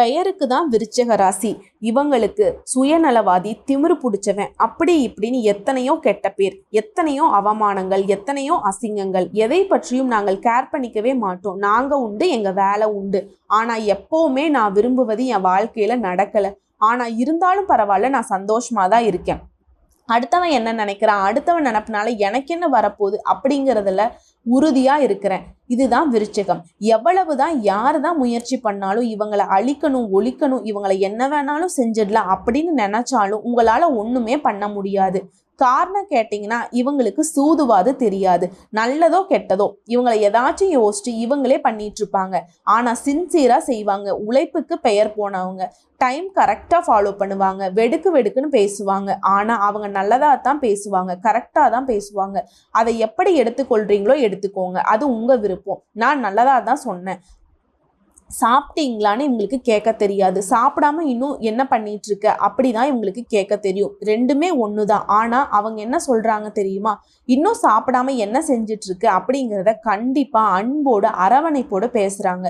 பெயருக்கு தான் விருச்சக ராசி. இவங்களுக்கு சுயநலவாதி திமிரு பிடிச்சவன். அப்படி இப்படின்னு எத்தனையோ கெட்ட பேர் எத்தனையோ அவமானங்கள் எத்தனையோ அசிங்கங்கள். எதை பற்றியும் நாங்கள் கேர் பண்ணிக்கவே மாட்டோம். நாங்கள் உண்டு எங்கள் வேலை உண்டு. ஆனால் எப்போவுமே நான் விரும்புவது என் வாழ்க்கையில் நடக்கலை. ஆனால் இருந்தாலும் பரவாயில்ல நான் சந்தோஷமாக தான் இருக்கேன். அடுத்தவன் என்ன நினைக்கிறான்? அடுத்தவன் நினப்புனால எனக்கு என்ன வரப்போகுது? அப்படிங்கிறதுல உறுதியாக இருக்கிறேன். இதுதான் விருச்சிகம். எவ்வளவுதான் யார் தான் முயற்சி பண்ணாலும் இவங்களை அழிக்கணும் ஒழிக்கணும் இவங்களை என்ன வேணாலும் செஞ்சிடலாம் அப்படின்னு நினைச்சாலும் உங்களால ஒண்ணுமே பண்ண முடியாது. காரணம் கேட்டிங்கன்னா இவங்களுக்கு சூதுவாது தெரியாது. நல்லதோ கெட்டதோ இவங்களை ஏதாச்சும் யோசிச்சு இவங்களே பண்ணிட்டு இருப்பாங்க. ஆனா சின்சியரா செய்வாங்க. உழைப்புக்கு பெயர் போனவங்க. டைம் கரெக்டாக ஃபாலோ பண்ணுவாங்க. வெடுக்கு வெடுக்குன்னு பேசுவாங்க. ஆனால் அவங்க நல்லதாக தான் பேசுவாங்க. கரெக்டாக தான் பேசுவாங்க. அதை எப்படி எடுத்துக்கொள்கிறீங்களோ எடுத்துக்கோங்க. அது உங்கள் விருப்பம். நான் நல்லதாக தான் சொன்னேன். சாப்பிட்டீங்களான்னு இவங்களுக்கு கேட்க தெரியாது. சாப்பிடாம இன்னும் என்ன பண்ணிட்டு இருக்க? அப்படிதான் இவங்களுக்கு கேட்க தெரியும். ரெண்டுமே ஒன்று தான் ஆனால் அவங்க என்ன சொல்றாங்க தெரியுமா? இன்னும் சாப்பிடாம என்ன செஞ்சிட்டு இருக்கு? அப்படிங்கிறத கண்டிப்பா அன்போட அரவணைப்போடு பேசுறாங்க.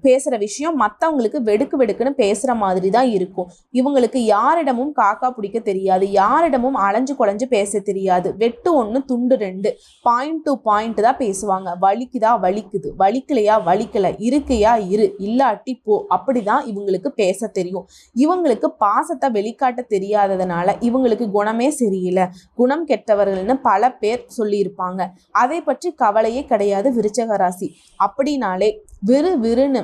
பேசுகிற விஷயம் மற்றவங்களுக்கு வெடுக்கு வெடுக்குன்னு பேசுகிற மாதிரி தான் இருக்கும். இவங்களுக்கு யாரிடமும் காக்கா பிடிக்க தெரியாது. யாரிடமும் அலைஞ்சு குழஞ்சு பேச தெரியாது. வெட்டு ஒன்று துண்டு ரெண்டு. பாயிண்ட் டு பாயிண்ட் தான் பேசுவாங்க. வலிக்குதா? வலிக்குது. வலிக்கலையா? வலிக்கலை. இருக்கையா? இரு. இல்லாட்டி போ. அப்படி தான் இவங்களுக்கு பேச தெரியும். இவங்களுக்கு பாசத்தை வெளிக்காட்ட தெரியாததுனால இவங்களுக்கு குணமே சரியில்லை. குணம் கெட்டவர்கள்னு பல பேர் சொல்லியிருப்பாங்க. அதை பற்றி கவலையே கிடையாது விருச்சக ராசி. அப்படின்னாலே விறு விறுன்னு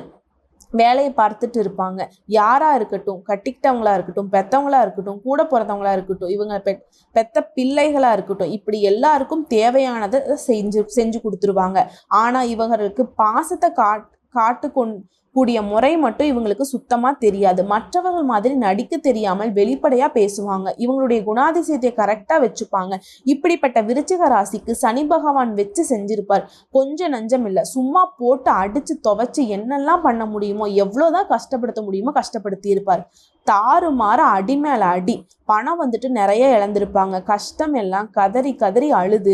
வேலையை பார்த்துட்டு இருப்பாங்க. யாரா இருக்கட்டும் கட்டிக்கிட்டவங்களா இருக்கட்டும் பெத்தவங்களா இருக்கட்டும் கூட பிறந்தவங்களா இருக்கட்டும் இவங்க பெ பெத்த பிள்ளைகளா இருக்கட்டும் இப்படி எல்லாருக்கும் தேவையானதை செஞ்சு செஞ்சு கொடுத்துருவாங்க. ஆனா இவங்களுக்கு பாசத்தை காட் காட்டு கொண் கூடிய முறை மட்டும் இவங்களுக்கு சுத்தமாக தெரியாது. மற்றவர்கள் மாதிரி நடிக்க தெரியாமல் வெளிப்படையாக பேசுவாங்க. இவங்களுடைய குணாதிசயத்தை கரெக்டாக வச்சுப்பாங்க. இப்படிப்பட்ட விருச்சிக ராசிக்கு சனி பகவான் வச்சு செஞ்சிருப்பார். கொஞ்சம் நஞ்சம் இல்லை. சும்மா போட்டு அடித்து துவைச்சு என்னெல்லாம் பண்ண முடியுமோ எவ்வளோதான் கஷ்டப்படுத்த முடியுமோ கஷ்டப்படுத்தி இருப்பார். தாறுமாற அடி மேலே அடி. பணம் வந்துட்டு நிறைய இழந்திருப்பாங்க. கஷ்டம் எல்லாம் கதறி கதறி அழுது.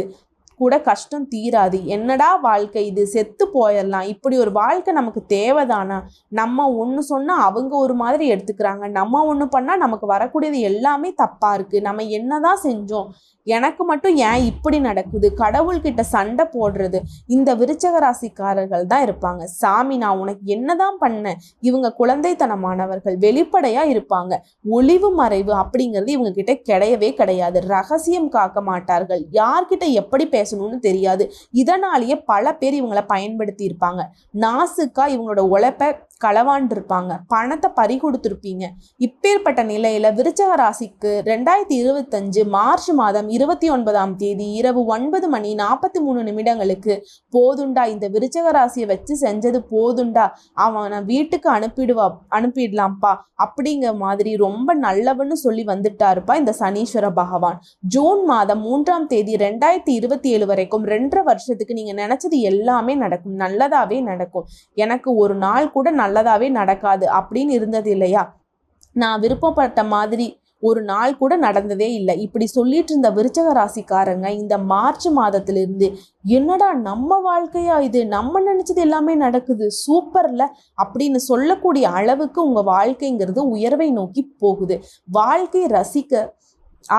கூட கஷ்டம் தீராது. என்னடா வாழ்க்கை இது? செத்து போயிடலாம். இப்படி ஒரு வாழ்க்கை நமக்கு தேவைதானா? நம்ம ஒன்று சொன்னால் அவங்க ஒரு மாதிரி எடுத்துக்கிறாங்க. நம்ம ஒன்று பண்ணால் நமக்கு வரக்கூடியது எல்லாமே தப்பாக இருக்குது நம்ம என்னதான் செஞ்சோம்? எனக்கு மட்டும் ஏன் இப்படி நடக்குது? கடவுள்கிட்ட சண்டை போடுறது. இந்த விருச்சக ராசிக்காரர்கள் தான் இருப்பாங்க. சாமி நான் உனக்கு என்னதான் பண்ணேன்? இவங்க குழந்தைத்தனமானவர்கள் வெளிப்படையா இருப்பாங்க. ஒளிவு மறைவு அப்படிங்கிறது இவங்க கிட்ட கிடையவே கிடையாது. ரகசியம் காக்க மாட்டார்கள். யார்கிட்ட எப்படி பேசணும்னு தெரியாது. இதனாலேயே பல பேர் இவங்களை பயன்படுத்தி இருப்பாங்க. நாசுக்கா இவங்களோட உழைப்பை களவாண்டிருப்பாங்க. பணத்தை பறி கொடுத்துருப்பீங்க இப்பேற்பட்ட நிலையில விருச்சக ராசிக்கு ரெண்டாயிரத்தி இருபத்தஞ்சு மார்ச் மாதம் இருபத்தி ஒன்பதாம் தேதி இரவு ஒன்பது மணி நாற்பத்தி மூணு நிமிடங்களுக்கு போதுண்டா? இந்த விருச்சக ராசியை வச்சு செஞ்சது போதுண்டா? அவனை வீட்டுக்கு அனுப்பிடுவா அனுப்பிடலாம்ப்பா. அப்படிங்கிற மாதிரி ரொம்ப நல்லவன்னு சொல்லி வந்துட்டாருப்பா இந்த சனீஸ்வர பகவான். ஜூன் மாதம் மூன்றாம் தேதி ரெண்டாயிரத்தி இருபத்தி ஏழு வரைக்கும் ரெண்டரை வருஷத்துக்கு நீங்க நினைச்சது எல்லாமே நடக்கும். நல்லதாவே நடக்கும். எனக்கு ஒரு நாள் கூட நல்லதாகவே நடக்காது அப்படின்னு இருந்தது இல்லையா? நான் விருப்பப்பட்ட மாதிரி ஒரு நாள் கூட நடந்ததே இல்லை. இப்படி சொல்லிட்டு இருந்த விருச்சக ராசிக்காரங்க இந்த மார்ச் மாதத்திலிருந்து என்னடா நம்ம வாழ்க்கையா இது? நம்ம நினைச்சது எல்லாமே நடக்குது. சூப்பர்ல அப்படின்னு சொல்லக்கூடிய அளவுக்கு உங்க வாழ்க்கைங்கிறது உயர்வை நோக்கி போகுது. வாழ்க்கை ரசிக்க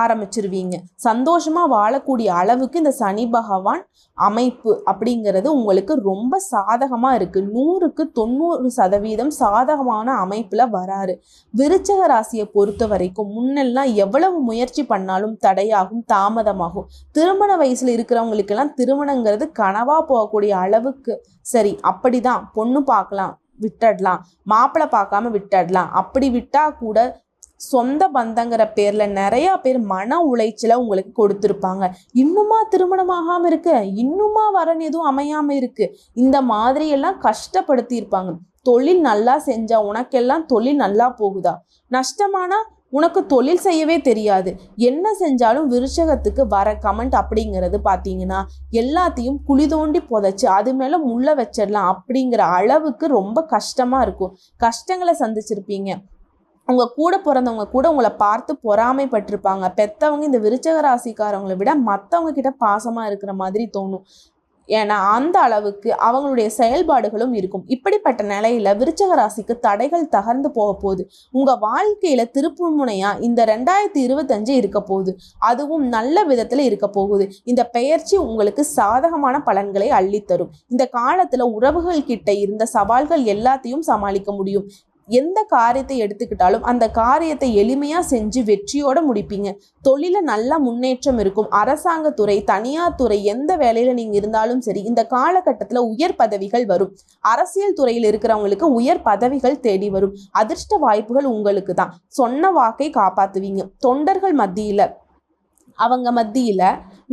ஆரம்பிச்சிருவீங்க. சந்தோஷமாக வாழக்கூடிய அளவுக்கு இந்த சனி பகவான் அமைப்பு அப்படிங்கிறது உங்களுக்கு ரொம்ப சாதகமாக இருக்குது நூறுக்கு தொண்ணூறு சதவீதம் சாதகமான அமைப்பில் வராரு. விருச்சக ராசியை பொறுத்த வரைக்கும் முன்னெல்லாம் எவ்வளவு முயற்சி பண்ணாலும் தடையாகும் தாமதமாகும். திருமண வயசில் இருக்கிறவங்களுக்கெல்லாம் திருமணங்கிறது கனவாக போகக்கூடிய அளவுக்கு சரி அப்படிதான். பொண்ணு பார்க்கலாம் விட்டுடலாம். மாப்பிள்ளை பார்க்காம விட்டுடலாம். அப்படி விட்டா கூட சொந்த பந்தங்கிற பேர்ல நிறைய பேர் மன உளைச்சல உங்களுக்கு கொடுத்துருப்பாங்க. இன்னுமா திருமணம் ஆகாம இருக்கு? இன்னுமா வரன் எதுவும் அமையாம இருக்கு? இந்த மாதிரி எல்லாம் கஷ்டப்படுத்தி இருப்பாங்க. தொழில் நல்லா செஞ்சா உனக்கெல்லாம் தொழில் நல்லா போகுதா? நஷ்டமானா உனக்கு தொழில் செய்யவே தெரியாது. என்ன செஞ்சாலும் விருச்சகத்துக்கு வர கமெண்ட் அப்படிங்கிறது பார்த்தீங்கன்னா எல்லாத்தையும் குழி தோண்டி புதைச்சு அது மேலே முள்ள வச்சிடலாம் அப்படிங்கிற அளவுக்கு ரொம்ப கஷ்டமாக இருக்கும். கஷ்டங்களை சந்திச்சிருப்பீங்க. உங்க கூட பிறந்தவங்க கூட உங்களை பார்த்து பொறாமைப்பட்டிருப்பாங்க. பெத்தவங்க இந்த விருச்சக ராசிக்காரவங்களை விட மற்றவங்க கிட்ட பாசமா இருக்கிற மாதிரி தோணும். ஏன்னா அந்த அளவுக்கு அவங்களுடைய செயல்பாடுகளும் இருக்கும். இப்படிப்பட்ட நிலையில விருச்சக ராசிக்கு தடைகள் தகர்ந்து போக போகுது. உங்க வாழ்க்கையில திருப்புமுனையா இந்த ரெண்டாயிரத்தி இருபத்தஞ்சு இருக்க போகுது. அதுவும் நல்ல விதத்துல இருக்க போகுது. இந்த பெயர்ச்சி உங்களுக்கு சாதகமான பலன்களை அள்ளித்தரும். இந்த காலத்துல உறவுகள் கிட்ட இருந்த சவால்கள் எல்லாத்தையும் சமாளிக்க முடியும். எந்த காரியத்தை எடுத்துக்கிட்டாலும் அந்த காரியத்தை எளிமையாக செஞ்சு வெற்றியோட முடிப்பீங்க. தொழில நல்ல முன்னேற்றம் இருக்கும். அரசாங்கத்துறை தனியார் துறை எந்த வேலையில் நீங்கள் இருந்தாலும் சரி இந்த காலகட்டத்தில் உயர் பதவிகள் வரும். அரசியல் துறையில் இருக்கிறவங்களுக்கு உயர் பதவிகள் தேடி வரும். அதிர்ஷ்ட வாய்ப்புகள் உங்களுக்கு தான். சொன்ன வாக்கை காப்பாற்றுவீங்க தொண்டர்கள் மத்தியில் அவங்க மத்தியில்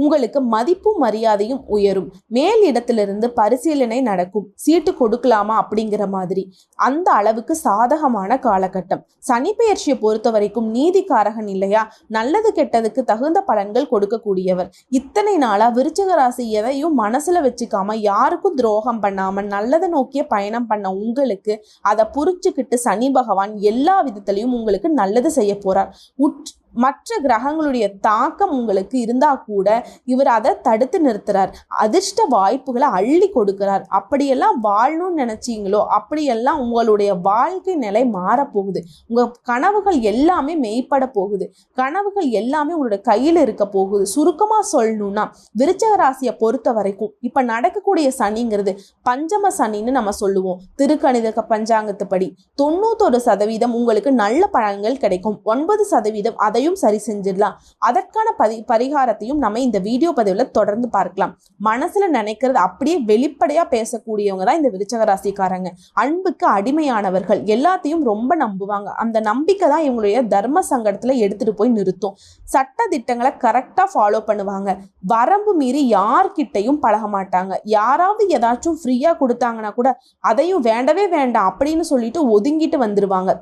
உங்களுக்கு மதிப்பும் மரியாதையும் உயரும். மேல் இடத்திலிருந்து பரிசீலனை நடக்கும். சீட்டு கொடுக்கலாமா அப்படிங்கிற மாதிரி. அந்த அளவுக்கு சாதகமான காலகட்டம். சனி பெயர்ச்சியை பொறுத்த வரைக்கும் நீதிக்காரகன் இல்லையா? நல்லது கெட்டதுக்கு தகுந்த பலன்கள் கொடுக்கக்கூடியவர். இத்தனை நாளா விருச்சக ராசி எதையும் மனசுல வச்சுக்காம யாருக்கும் துரோகம் பண்ணாம நல்லதை நோக்கிய பயணம் பண்ண உங்களுக்கு அதை புரிச்சுக்கிட்டு சனி பகவான் எல்லா விதத்திலையும் உங்களுக்கு நல்லது செய்ய போறார். உட் மற்ற கிரகங்களுடைய தாக்கம் உங்களுக்கு இருந்தா கூட இவர் அதை தடுத்து நிறுத்துறார். அதிர்ஷ்ட வாய்ப்புகளை அள்ளி கொடுக்கிறார். அப்படியெல்லாம் வாழணும்னு நினைச்சீங்களோ அப்படியெல்லாம் உங்களுடைய வாழ்க்கை நிலை மாறப்போகுது. உங்க கனவுகள் எல்லாமே மெய்ப்பட போகுது. கனவுகள் எல்லாமே உங்களோட கையில் இருக்க போகுது. சுருக்கமா சொல்லணும்னா விருச்சக ராசியை பொறுத்த வரைக்கும் இப்ப நடக்கக்கூடிய சனிங்கிறது பஞ்சம சனின்னு நம்ம சொல்லுவோம். திருக்கணித பஞ்சாங்கத்துப்படி தொண்ணூத்தொரு சதவீதம் உங்களுக்கு நல்ல பழங்கள் கிடைக்கும். ஒன்பது சதவீதம் அதை அதையும் சரி செஞ்சிடலாம். அதற்கான பரி பரிகாரத்தையும் நம்ம இந்த வீடியோ பதிவில் தொடர்ந்து பார்க்கலாம். மனசுல நினைக்கிறது அப்படியே வெளிப்படையாக பேசக்கூடியவங்க தான் இந்த விருச்சக ராசிக்காரங்க. அன்புக்கு அடிமையானவர்கள். எல்லாத்தையும் ரொம்ப நம்புவாங்க. அந்த நம்பிக்கை தான் இவங்களுடைய தர்ம சங்கடத்தில் எடுத்துகிட்டு போய் நிறுத்தும். சட்ட திட்டங்களை கரெக்டாக ஃபாலோ பண்ணுவாங்க. வரம்பு மீறி யார்கிட்டையும் பழக மாட்டாங்க. யாராவது ஏதாச்சும் ஃப்ரீயாக கொடுத்தாங்கன்னா கூட அதையும் வேண்டவே வேண்டாம் அப்படின்னு சொல்லிட்டு ஒதுங்கிட்டு வந்துடுவாங்க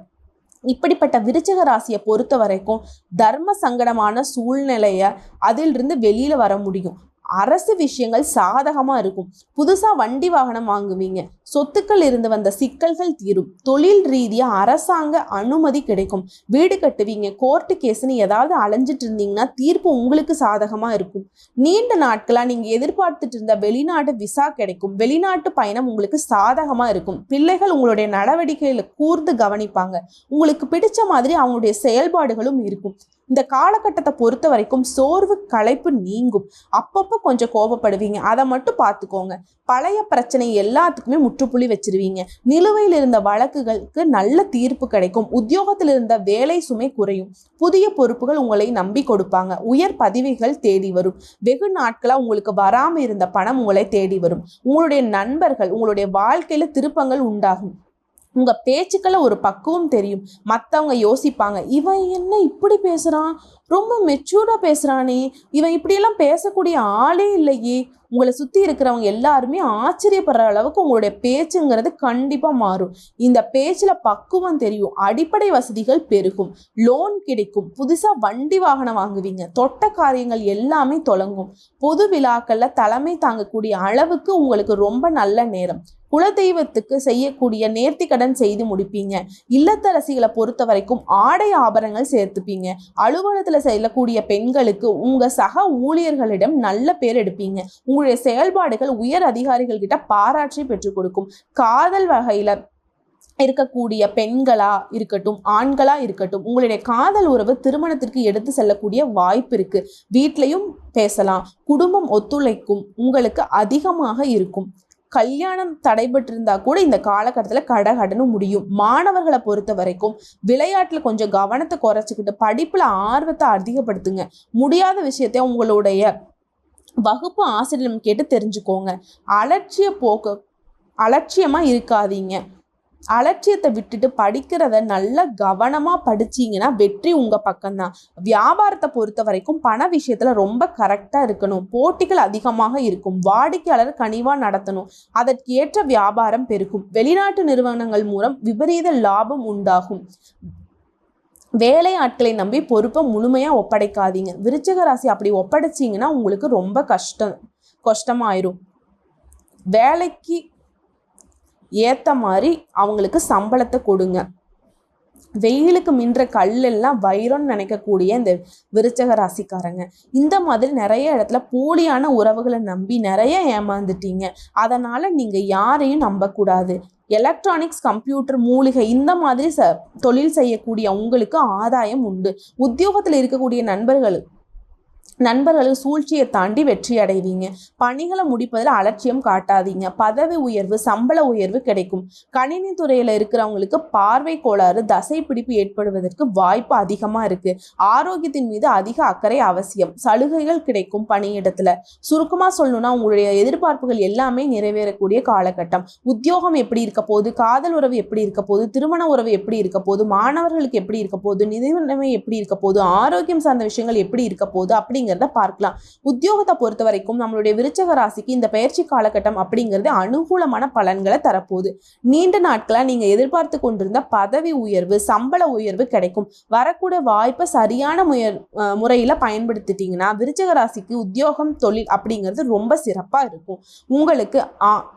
இப்படிப்பட்ட விருச்சக ராசியை பொறுத்த வரைக்கும் தர்ம சங்கடமான சூழ்நிலையை அதிலிருந்து வெளியில் வர முடியும். அரசு விஷயங்கள் சாதகமாக இருக்கும். புதுசாக வண்டி வாகனம் வாங்குவீங்க. சொத்துக்கள் இருந்து வந்த சிக்கல்கள் தீரும். தொழில் ரீதியாக அரசாங்க அனுமதி கிடைக்கும். வீடு கட்டுவீங்க. கோர்ட்டு கேஸ்னு ஏதாவது அலைஞ்சிட்டு இருந்தீங்கன்னா தீர்ப்பு உங்களுக்கு சாதகமாக இருக்கும். நீண்ட நாட்களா நீங்கள் எதிர்பார்த்துட்டு இருந்த வெளிநாட்டு விசா கிடைக்கும். வெளிநாட்டு பயணம் உங்களுக்கு சாதகமாக இருக்கும். பிள்ளைகள் உங்களுடைய நடவடிக்கைகளை கூர்ந்து கவனிப்பாங்க. உங்களுக்கு பிடிச்ச மாதிரி அவங்களுடைய செயல்பாடுகளும் இருக்கும். இந்த காலகட்டத்தை பொறுத்த வரைக்கும் சோர்வு களைப்பு நீங்கும். அப்பப்போ கொஞ்சம் கோபப்படுவீங்க அதை மட்டும் பார்த்துக்கோங்க. பழைய பிரச்சனை எல்லாத்துக்குமே முற்றுப்புள்ளி வச்சிருவீங்க. நிலுவையில் இருந்த வழக்குகளுக்கு நல்ல தீர்ப்பு கிடைக்கும். உத்தியோகத்தில் இருந்த வேலை சுமை குறையும். புதிய பொறுப்புகள் உங்களை நம்பி கொடுப்பாங்க. உயர் பதவிகள் தேடி வரும். வெகு நாட்களாக உங்களுக்கு வராமல் இருந்த பணம் உங்களை தேடி வரும். உங்களுடைய நண்பர்கள் உங்களுடைய வாழ்க்கையில் திருப்பங்கள் உண்டாகும். உங்க பேச்சுக்களை ஒரு பக்குவம் தெரியும். மற்றவங்க யோசிப்பாங்க இவன் என்ன இப்படி பேசுறான்? ரொம்ப மெச்சூர்டா பேசுறானே. இவன் இப்படியெல்லாம் பேசக்கூடிய ஆளே இல்லையே. உங்களை சுத்தி இருக்கிறவங்க எல்லாருமே ஆச்சரியப்படுற அளவுக்கு உங்களுடைய பேச்சுங்கிறது கண்டிப்பா மாறும். இந்த பேச்சுல பக்குவம் தெரியும் அடிப்படை வசதிகள் பெருகும் லோன் கிடைக்கும் புதுசா வண்டி வாகனம் வாங்குவீங்க தொட்ட காரியங்கள் எல்லாமே தொடங்கும். பொது விழாக்கள்ல தலைமை தாங்கக்கூடிய அளவுக்கு உங்களுக்கு ரொம்ப நல்ல நேரம். குலதெய்வத்துக்கு செய்யக்கூடிய நேர்த்திக்கடன் செய்து முடிப்பீங்க. இல்லத்தரசிகளை பொறுத்த வரைக்கும் ஆடை ஆபரணங்கள் சேர்த்துப்பீங்க. அலுவலகத்தில் செல்லக்கூடிய பெண்களுக்கு உங்க சக ஊழியர்களிடம் நல்ல பேர் எடுப்பீங்க. உங்களுடைய செயல்பாடுகள் உயர் அதிகாரிகள் கிட்ட பாராற்றி பெற்றுக் கொடுக்கும். காதல் வகையில இருக்கக்கூடிய பெண்களா இருக்கட்டும் ஆண்களா இருக்கட்டும் உங்களுடைய காதல் உறவு திருமணத்திற்கு எடுத்து செல்லக்கூடிய வாய்ப்பு இருக்கு. வீட்லையும் பேசலாம். குடும்பம் ஒத்துழைக்கும். உங்களுக்கு அதிகமாக இருக்கும். கல்யாணம் தடைபட்டிருந்தா கூட இந்த காலகட்டத்தில் கடகடன்னு முடியும். மாணவர்களை பொறுத்த வரைக்கும் விளையாட்டில் கொஞ்சம் கவனத்தை குறைச்சிக்கிட்டு படிப்பில் ஆர்வத்தை அதிகப்படுத்துங்க. முடியாத விஷயத்தை உங்களுடைய வகுப்பு ஆசிரியரும் கேட்டு தெரிஞ்சுக்கோங்க. அலட்சிய போக்கு அலட்சியமாக இருக்காதீங்க. அலட்சியத்தை விட்டுட்டு படிக்கிறத நல்லா கவனமாக படிச்சீங்கன்னா வெற்றி உங்கள் பக்கம்தான். வியாபாரத்தை பொறுத்த வரைக்கும் பண விஷயத்தில் ரொம்ப கரெக்டாக இருக்கணும். போட்டிகள் அதிகமாக இருக்கும். வாடிக்கையாளர் கனிவாக நடத்தணும். அதற்கு ஏற்ற வியாபாரம் பெருகும். வெளிநாட்டு நிறுவனங்கள் மூலம் விபரீத லாபம் உண்டாகும். வேலை ஆட்களை நம்பி பொறுப்பை முழுமையாக ஒப்படைக்காதீங்க. விருச்சிக ராசி அப்படி ஒப்படைச்சிங்கன்னா உங்களுக்கு ரொம்ப கஷ்டம் கஷ்டமாயிரும். வேலைக்கு ஏற்ற மாதிரி அவங்களுக்கு சம்பளத்தை கொடுங்க. வெயிலுக்கு மின்ற கல்லெல்லாம் வைரம்னு நினைக்கக்கூடிய இந்த விருச்சக ராசிக்காரங்க இந்த மாதிரி நிறைய இடத்துல போலியான உறவுகளை நம்பி நிறைய ஏமாந்துட்டீங்க. அதனால் நீங்கள் யாரையும் நம்பக்கூடாது. எலக்ட்ரானிக்ஸ் கம்ப்யூட்டர் மூலிகை இந்த மாதிரி ச தொழில் செய்யக்கூடிய உங்களுக்கு ஆதாயம் உண்டு. உத்தியோகத்தில் இருக்கக்கூடிய நண்பர்கள் நண்பர்களின் சூழ்ச்சியை தாண்டி வெற்றி அடைவீங்க. பணிகளை முடிப்பதில் அலட்சியம் காட்டாதீங்க. பதவி உயர்வு சம்பள உயர்வு கிடைக்கும். கணினி துறையில் இருக்கிறவங்களுக்கு பார்வை கோளாறு தசை பிடிப்பு ஏற்படுவதற்கு வாய்ப்பு அதிகமாக இருக்கு. ஆரோக்கியத்தின் மீது அதிக அக்கறை அவசியம். சலுகைகள் கிடைக்கும் பணியிடத்துல. சுருக்கமாக சொல்லணும்னா உங்களுடைய எதிர்பார்ப்புகள் எல்லாமே நிறைவேறக்கூடிய காலகட்டம். உத்தியோகம் எப்படி இருக்க போது காதல் உறவு எப்படி இருக்க போது திருமண உறவு எப்படி இருக்க போது மாணவர்களுக்கு எப்படி இருக்க போது நிதி நிலைமை எப்படி இருக்க போது ஆரோக்கியம் சார்ந்த விஷயங்கள் எப்படி இருக்க போகுது? அப்படிங்கிறத பார்க்கலாம். உத்தியோகத்தை பொறுத்த வரைக்கும் நம்மளுடைய விருச்சக ராசிக்கு இந்த பயிற்சி காலகட்டம் அப்படிங்கிறது அனுகூலமான பலன்களை தரப்போகுது. நீண்ட நாட்களாக நீங்க எதிர்பார்த்து கொண்டிருந்த பதவி உயர்வு சம்பள உயர்வு கிடைக்கும். வரக்கூடிய வாய்ப்பை சரியான முயற் முறையில் முறையில பயன்படுத்திட்டீங்கன்னா விருச்சக ராசிக்கு உத்தியோகம் தொழில் அப்படிங்கிறது ரொம்ப சிறப்பா இருக்கும். உங்களுக்கு ஆ-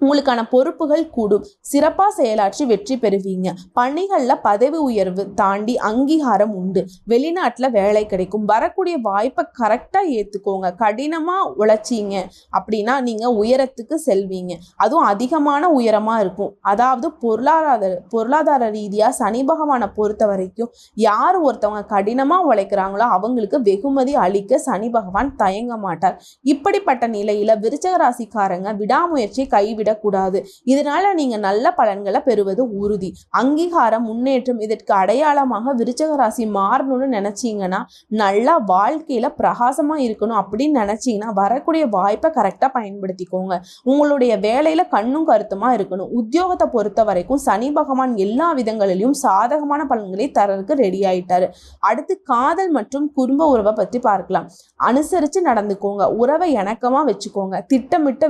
உங்களுக்கான பொறுப்புகள் கூடும். சிறப்பாக செயலாற்றி வெற்றி பெறுவீங்க. பணிகளில் பதவி உயர்வு தாண்டி அங்கீகாரம் உண்டு. வெளிநாட்டில் வேலை கிடைக்கும். வரக்கூடிய வாய்ப்பை கரெக்டாக ஏற்றுக்கோங்க கடினமாக உழைச்சிங்க அப்படின்னா நீங்கள் உயரத்துக்கு செல்வீங்க. அதுவும் அதிகமான உயரமாக இருக்கும். அதாவது பொருளாதார பொருளாதார ரீதியாக சனி பகவானை பொறுத்த வரைக்கும் யார் ஒருத்தவங்க கடினமாக உழைக்கிறாங்களோ அவங்களுக்கு வெகுமதி அளிக்க சனி பகவான் தயங்க மாட்டார். இப்படிப்பட்ட நிலையில் விருச்சக ராசிக்காரங்க விடாமுயற்சியை விடக்கூடாது. இதனால நீங்க நல்ல பலன்களை பெறுவது உறுதி. அங்கீகாரம் முன்னேற்றம் இதற்கு அடையாளமாக விருச்சக ராசி மாறணும்னு நினைச்சீங்கன்னா நல்லா வாழ்க்கையில பிரகாசமா இருக்கணும் அப்படின்னு நினைச்சீங்கன்னா வரக்கூடிய வாய்ப்பை கரெக்டா பயன்படுத்திக்கோங்க. உங்களுடைய வேலையில கண்ணும் கருத்துமா இருக்கணும். உத்தியோகத்தை பொறுத்த வரைக்கும் சனி பகவான் எல்லா விதங்களிலும் சாதகமான பலன்களை தரதுக்கு ரெடி ஆயிட்டாரு. அடுத்து காதல் மற்றும் குடும்ப உறவை பத்தி பார்க்கலாம். அனுசரிச்சு நடந்துக்கோங்க. உறவை இணக்கமா வச்சுக்கோங்க. திட்டமிட்ட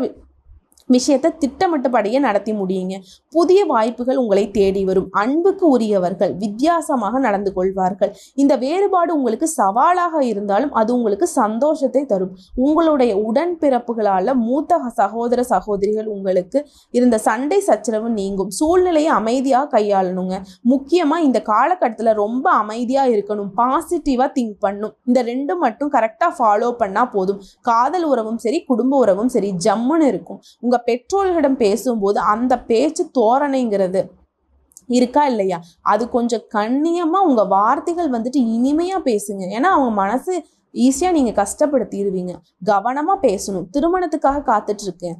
விஷயத்தை திட்டமிட்டபடியே நடத்தி முடியுங்க. புதிய வாய்ப்புகள் உங்களை தேடி வரும். அன்புக்கு உரியவர்கள் வித்தியாசமாக நடந்து கொள்வார்கள். இந்த வேறுபாடு உங்களுக்கு சவாலாக இருந்தாலும் அது உங்களுக்கு சந்தோஷத்தை தரும். உங்களுடைய உடன்பிறப்புகளால் மூத்த சகோதர சகோதரிகள் உங்களுக்கு இருந்த சண்டை சச்சரவு நீங்கும். சூழ்நிலையை அமைதியாக கையாளணுங்க. முக்கியமாக இந்த காலகட்டத்தில் ரொம்ப அமைதியாக இருக்கணும். பாசிட்டிவாக திங்க் பண்ணும். இந்த ரெண்டு மட்டும் கரெக்டாக ஃபாலோ பண்ணால் போதும். காதல் உறவும் சரி குடும்ப உறவும் சரி ஜம்முன்னு இருக்கும். உங்கள் பெற்றோர்களிடம் பேசும்போது அந்த பேச்சு தோரணைங்கிறது இருக்கா இல்லையா? அது கொஞ்சம் கண்ணியமாக உங்கள் வார்த்தைகள் வந்துட்டு இனிமையாக பேசுங்க. ஏன்னா அவங்க மனசு ஈஸியாக நீங்கள் கஷ்டப்படுத்திடுவீங்க கவனமாக பேசணும். திருமணத்துக்காக காத்துட்ருக்கேன்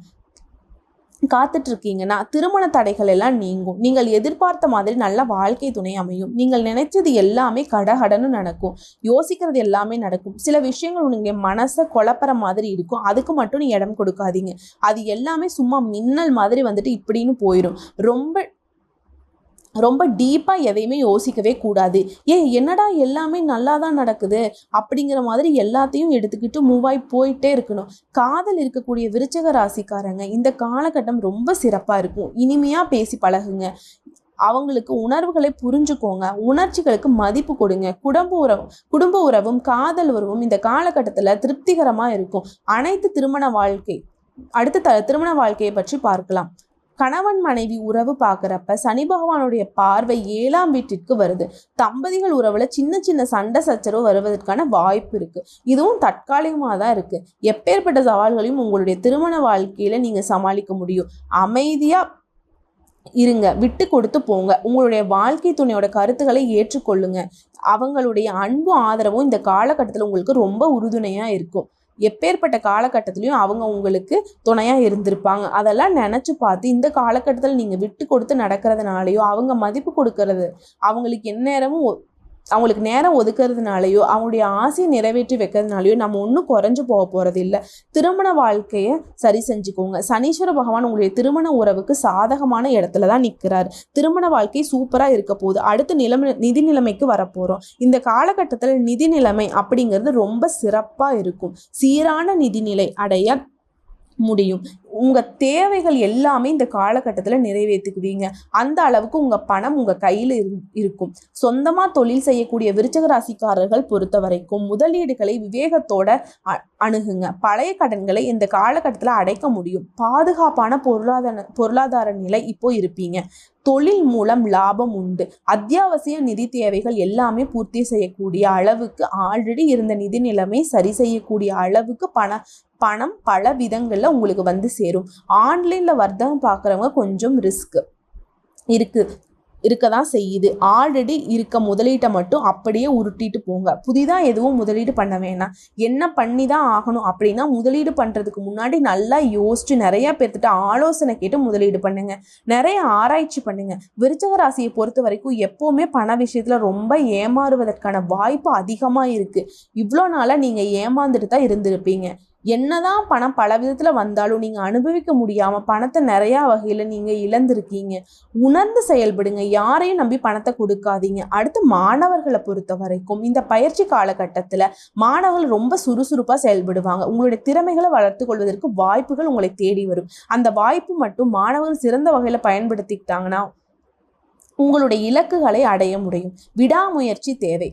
காத்துட்டு இருக்கீங்கன்னா திருமண தடைகள் எல்லாம் நீங்கும். நீங்கள் எதிர்பார்த்த மாதிரி நல்ல வாழ்க்கை துணை அமையும். நீங்கள் நினைச்சது எல்லாமே கடகடன்னு நடக்கும். யோசிக்கிறது எல்லாமே நடக்கும். சில விஷயங்கள் உங்க மனசை குழப்பற மாதிரி இருக்கும். அதுக்கு மட்டும் நீ இடம் கொடுக்காதீங்க. அது எல்லாமே சும்மா மின்னல் மாதிரி வந்துட்டு இப்படின்னு போயிடும் ரொம்ப ரொம்ப டீப்பாக எதையுமே யோசிக்கவே கூடாது. ஏன் என்னடா எல்லாமே நல்லா தான் நடக்குது? அப்படிங்கிற மாதிரி எல்லாத்தையும் எடுத்துக்கிட்டு மூவ் ஆகி போயிட்டே இருக்கணும். காதல் இருக்கக்கூடிய விருச்சக ராசிக்காரங்க இந்த காலகட்டம் ரொம்ப சிறப்பாக இருக்கும். இனிமையாக பேசி பழகுங்க. அவங்களுக்கு உணர்வுகளை புரிஞ்சுக்கோங்க. உணர்ச்சிகளுக்கு மதிப்பு கொடுங்க. குடும்ப உறவு குடும்ப உறவும் காதல் உறவும் இந்த காலகட்டத்தில் திருப்திகரமாக இருக்கும். அனைத்து திருமண வாழ்க்கை அடுத்த த திருமண வாழ்க்கையை பற்றி பார்க்கலாம். கணவன் மனைவி உறவு பார்க்குறப்ப சனி பகவானுடைய பார்வை ஏழாம் வீட்டிற்கு வருது. தம்பதிகள் உறவுல சின்ன சின்ன சண்டை சச்சரவு வருவதற்கான வாய்ப்பு இருக்கு. இதுவும் தற்காலிகமாக தான் இருக்கு. எப்பேற்பட்ட சவால்களையும் உங்களுடைய திருமண வாழ்க்கையில நீங்க சமாளிக்க முடியும். அமைதியா இருங்க. விட்டு கொடுத்து போங்க. உங்களுடைய வாழ்க்கை துணையோட கருத்துக்களை ஏற்றுக்கொள்ளுங்க. அவங்களுடைய அன்பும் ஆதரவும் இந்த காலகட்டத்தில் உங்களுக்கு ரொம்ப உறுதுணையாக இருக்கும். எப்பேற்பட்ட காலகட்டத்திலையும் அவங்க உங்களுக்கு துணையாக இருந்திருப்பாங்க. அதெல்லாம் நினச்சி பார்த்து இந்த காலகட்டத்தில் நீங்கள் விட்டு கொடுத்து நடக்கிறதுனாலையோ அவங்க மதிப்பு கொடுக்கறது அவங்களுக்கு எந்நேரமும் ஒ- அவங்களுக்கு நேரம் ஒதுக்கிறதுனாலையோ அவங்களுடைய ஆசையை நிறைவேற்றி வைக்கிறதுனாலையோ நம்ம ஒன்றும் குறைஞ்சு போக போகிறது இல்லை. திருமண வாழ்க்கையை சரி செஞ்சுக்கோங்க. சனீஸ்வர பகவான் உங்களுடைய திருமண உறவுக்கு சாதகமான இடத்துல தான் நிற்கிறார் திருமண வாழ்க்கை சூப்பராக இருக்க போகுது. அடுத்து நிலைமை நிதி நிலைமைக்கு வரப்போகிறோம் இந்த காலகட்டத்தில் நிதி நிலைமை அப்படிங்கிறது ரொம்ப சிறப்பாக இருக்கும். சீரான நிதிநிலை அடைய முடியும். உங்கள் தேவைகள் எல்லாமே இந்த காலகட்டத்தில் நிறைவேற்றிக்குவீங்க. அந்த அளவுக்கு உங்கள் பணம் உங்கள் கையில் இருக்கும். சொந்தமாக தொழில் செய்யக்கூடிய விருச்சக ராசிக்காரர்கள் பொறுத்த வரைக்கும் முதலீடுகளை விவேகத்தோட அ- அணுகுங்க. பழைய கடன்களை இந்த காலகட்டத்தில் அடைக்க முடியும். பாதுகாப்பான பொருளாதார பொருளாதார நிலை இப்போ இருப்பீங்க. தொழில் மூலம் லாபம் உண்டு. அத்தியாவசிய நிதி தேவைகள் எல்லாமே பூர்த்தி செய்யக்கூடிய அளவுக்கு ஆல்ரெடி இருந்த நிதி நிலைமை சரி செய்யக்கூடிய அளவுக்கு பண பணம் பல விதங்களில் உங்களுக்கு வந்து சேரும். ஆன்லைனில் வர்த்தகம் பார்க்குறவங்க கொஞ்சம் ரிஸ்க் இருக்குது இருக்க தான் செய்யுது. ஆல்ரெடி இருக்க முதலீட்டை மட்டும் அப்படியே உருட்டிட்டு போங்க. புதிதாக எதுவும் முதலீடு பண்ண வேணாம். என்ன பண்ணி தான் ஆகணும் அப்படின்னா முதலீடு பண்ணுறதுக்கு முன்னாடி நல்லா யோசிச்சு நிறையா பேர்த்திட்ட ஆலோசனை கேட்டு முதலீடு பண்ணுங்க. நிறைய ஆராய்ச்சி பண்ணுங்க. விருச்சக ராசியை பொறுத்த வரைக்கும் எப்போவுமே பண விஷயத்தில் ரொம்ப ஏமாறுவதற்கான வாய்ப்பு அதிகமாக இருக்குது இவ்வளோ நாளாக நீங்கள் ஏமாந்துட்டு தான் இருந்திருப்பீங்க. என்னதான் பணம் பல விதத்தில் வந்தாலும் நீங்கள் அனுபவிக்க முடியாமல் பணத்தை நிறையா வகையில் நீங்கள் இழந்திருக்கீங்க. உணர்ந்து செயல்படுங்க. யாரையும் நம்பி பணத்தை கொடுக்காதீங்க. அடுத்து மாணவர்களை பொறுத்த வரைக்கும் இந்த பயிற்சி காலகட்டத்தில் மாணவர்கள் ரொம்ப சுறுசுறுப்பாக செயல்படுவாங்க. உங்களுடைய திறமைகளை வளர்த்து கொள்வதற்கு வாய்ப்புகள் உங்களை தேடி வரும். அந்த வாய்ப்பு மட்டும் மாணவர்கள் சிறந்த வகையில் பயன்படுத்திக்கிட்டாங்கன்னா உங்களுடைய இலக்குகளை அடைய முடியும். விடாமுயற்சி தேவை.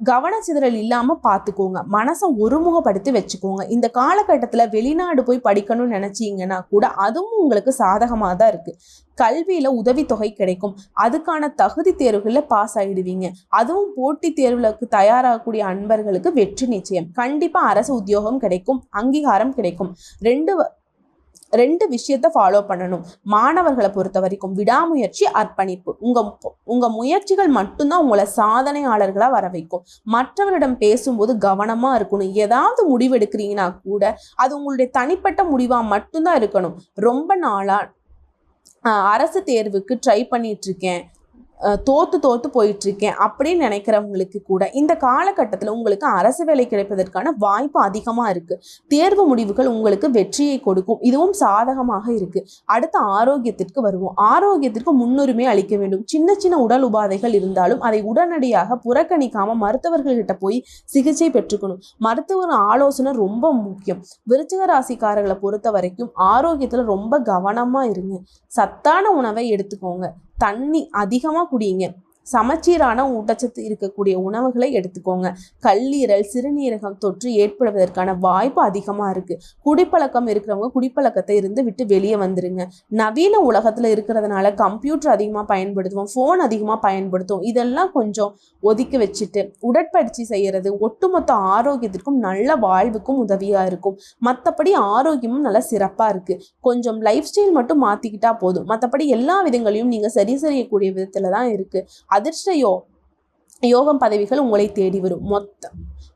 கவனச்சிதறல் இல்லாமல் பார்த்துக்கோங்க மனசை ஒருமுகப்படுத்தி வச்சுக்கோங்க. இந்த காலகட்டத்தில் வெளிநாடு போய் படிக்கணும்னு நினச்சிங்கன்னா கூட அதுவும் உங்களுக்கு சாதகமாக தான் இருக்குது கல்வியில் உதவித்தொகை கிடைக்கும். அதுக்கான தகுதி தேர்வுகளில் பாஸ் ஆகிடுவீங்க அதுவும் போட்டித் தேர்வுகளுக்கு தயாராகக்கூடிய அன்பர்களுக்கு வெற்றி நிச்சயம். கண்டிப்பாக அரசு உத்தியோகம் கிடைக்கும் அங்கீகாரம் கிடைக்கும். ரெண்டு ரெண்டு விஷயத்தை ஃபாலோ பண்ணணும். மாணவர்களை பொறுத்த வரைக்கும் விடாமுயற்சி அர்ப்பணிப்பு. உங்க உங்க முயற்சிகள் மட்டும்தான் உங்களை சாதனையாளர்களாக வர வைக்கும். மற்றவரிடம் பேசும்போது கவனமா இருக்கணும். ஏதாவது முடிவெடுக்கிறீங்கன்னா கூட அது உங்களுடைய தனிப்பட்ட முடிவா மட்டும்தான் இருக்கணும். ரொம்ப நாளா அரசு தேர்வுக்கு ட்ரை பண்ணிட்டு இருக்கேன். தோற்று தோற்று போயிட்டுருக்கேன் அப்படின்னு நினைக்கிறவங்களுக்கு கூட இந்த காலகட்டத்தில் உங்களுக்கு அரசு வேலை கிடைப்பதற்கான வாய்ப்பு அதிகமாக இருக்குது தேர்வு முடிவுகள் உங்களுக்கு வெற்றியை கொடுக்கும். இதுவும் சாதகமாக இருக்குது அடுத்து ஆரோக்கியத்திற்கு வருவோம். ஆரோக்கியத்திற்கு முன்னுரிமை அளிக்க வேண்டும். சின்ன சின்ன உடல் உபாதைகள் இருந்தாலும் அதை உடனடியாக புறக்கணிக்காமல் மருத்துவர்கள்கிட்ட போய் சிகிச்சை பெற்றுக்கணும். மருத்துவர் ஆலோசனை ரொம்ப முக்கியம். விருச்சிக ராசிக்காரர்களை பொறுத்த வரைக்கும் ஆரோக்கியத்தில் ரொம்ப கவனமாக இருங்க. சத்தான உணவை எடுத்துக்கோங்க. தண்ணி அதிகமாக குடிங்க. சமச்சீரான ஊட்டச்சத்து இருக்கக்கூடிய உணவுகளை எடுத்துக்கோங்க. கல்லீரல் சிறுநீரகம் தொற்று ஏற்படுவதற்கான வாய்ப்பு அதிகமாக இருக்குது குடிப்பழக்கம் இருக்கிறவங்க குடிப்பழக்கத்தை இருந்து விட்டு வெளியே வந்துருங்க. நவீன உலகத்தில் இருக்கிறதுனால கம்ப்யூட்டர் அதிகமாக பயன்படுத்துவோம் ஃபோன் அதிகமாக பயன்படுத்துவோம். இதெல்லாம் கொஞ்சம் ஒதுக்கி வச்சுட்டு உடற்பயிற்சி செய்கிறது ஒட்டுமொத்த ஆரோக்கியத்திற்கும் நல்ல வாழ்வுக்கும் உதவியாக இருக்கும். மற்றபடி ஆரோக்கியமும் நல்லா சிறப்பாக இருக்குது கொஞ்சம் லைஃப் ஸ்டைல் மட்டும் மாற்றிக்கிட்டா போதும். மற்றபடி எல்லா விதங்களையும் நீங்கள் சரி செய்யக்கூடிய விதத்தில் தான் இருக்குது அதிர்ஷ்ட யோ யோகம் பதவிகள் உங்களை தேடி வரும். மொத்த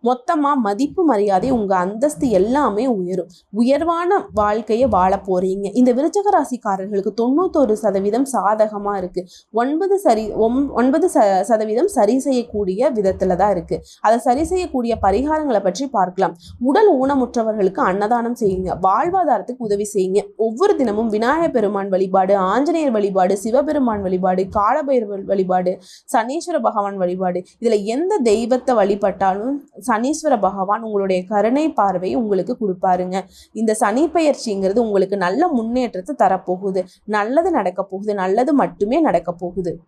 மொத்தமாக மதிப்பு மரியாதை உங்கள் அந்தஸ்து எல்லாமே உயரும். உயர்வான வாழ்க்கையை வாழ போகிறீங்க இந்த விருச்சக ராசிக்காரர்களுக்கு தொண்ணூத்தொரு சதவீதம் சாதகமாக இருக்குது ஒன்பது சரி ஒம் ஒன்பது ச சதவீதம் சரி செய்யக்கூடிய விதத்தில் தான் இருக்குது அதை சரி செய்யக்கூடிய பரிகாரங்களை பற்றி பார்க்கலாம். உடல் ஊனமுற்றவர்களுக்கு அன்னதானம் செய்யுங்க. வாழ்வாதாரத்துக்கு உதவி செய்யுங்க. ஒவ்வொரு தினமும் விநாயகர் பெருமான் வழிபாடு ஆஞ்சநேயர் வழிபாடு சிவபெருமான் வழிபாடு காலபைரவர் வழிபாடு சனீஸ்வர பகவான் வழிபாடு. இதில் எந்த தெய்வத்தை வழிபட்டாலும் சனீஸ்வர பகவான் உங்களுடைய கருணை பார்வையை உங்களுக்கு கொடுப்பாருங்க. இந்த சனி பெயர்ச்சிங்கிறது உங்களுக்கு நல்ல முன்னேற்றத்தை தரப்போகுது. நல்லது நடக்க போகுது. நல்லது மட்டுமே நடக்க போகுது.